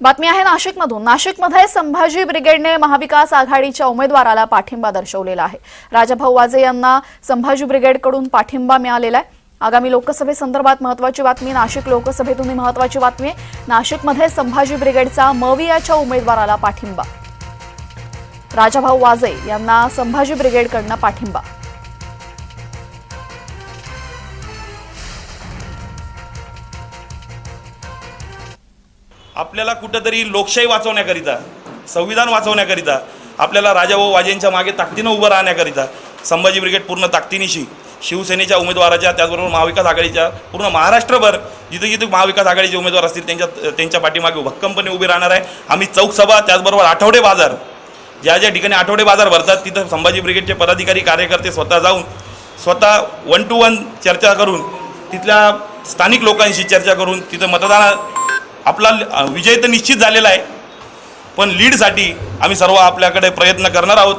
बातमी आहे नाशिकमधून. नाशिकमध्ये संभाजी ब्रिगेडने महाविकास आघाडीच्या उमेदवाराला पाठिंबा दर्शवलेला आहे. राजाभाऊ वाजे यांना संभाजी ब्रिगेडकडून पाठिंबा मिळालेला आहे. आगामी लोकसभेसंदर्भात महत्वाची बातमी नाशिक लोकसभेतून महत्वाची बातमी. आहे नाशिकमध्ये संभाजी ब्रिगेडचा मवियाच्या उमेदवाराला पाठिंबा. राजाभाऊ वाजे यांना संभाजी ब्रिगेडकडनं पाठिंबा. आपल्याला कुठंतरी लोकशाही वाचवण्याकरिता संविधान वाचवण्याकरिता आपल्याला राजाभाऊ वाजेंच्या मागे ताकदीनं उभं राहण्याकरिता संभाजी ब्रिगेड पूर्ण ताकदीनिशी शिवसेनेच्या उमेदवाराच्या त्याचबरोबर महाविकास आघाडीच्या पूर्ण महाराष्ट्रभर जिथे जिथे महाविकास आघाडीचे उमेदवार असतील त्यांच्या त्यांच्या पाठीमागे भक्कमपणे उभी राहणार आहे. आम्ही चौकसभा त्याचबरोबर आठवडे बाजार ज्या ज्या ठिकाणी आठवडे बाजार भरतात तिथं संभाजी ब्रिगेडचे पदाधिकारी कार्यकर्ते स्वतः जाऊन स्वतः वन टू वन चर्चा करून तिथल्या स्थानिक लोकांशी चर्चा करून तिथं मतदान आपला विजय तर निश्चित झालेला आहे. पण लीडसाठी आम्ही सर्व आपल्याकडे प्रयत्न करणार आहोत.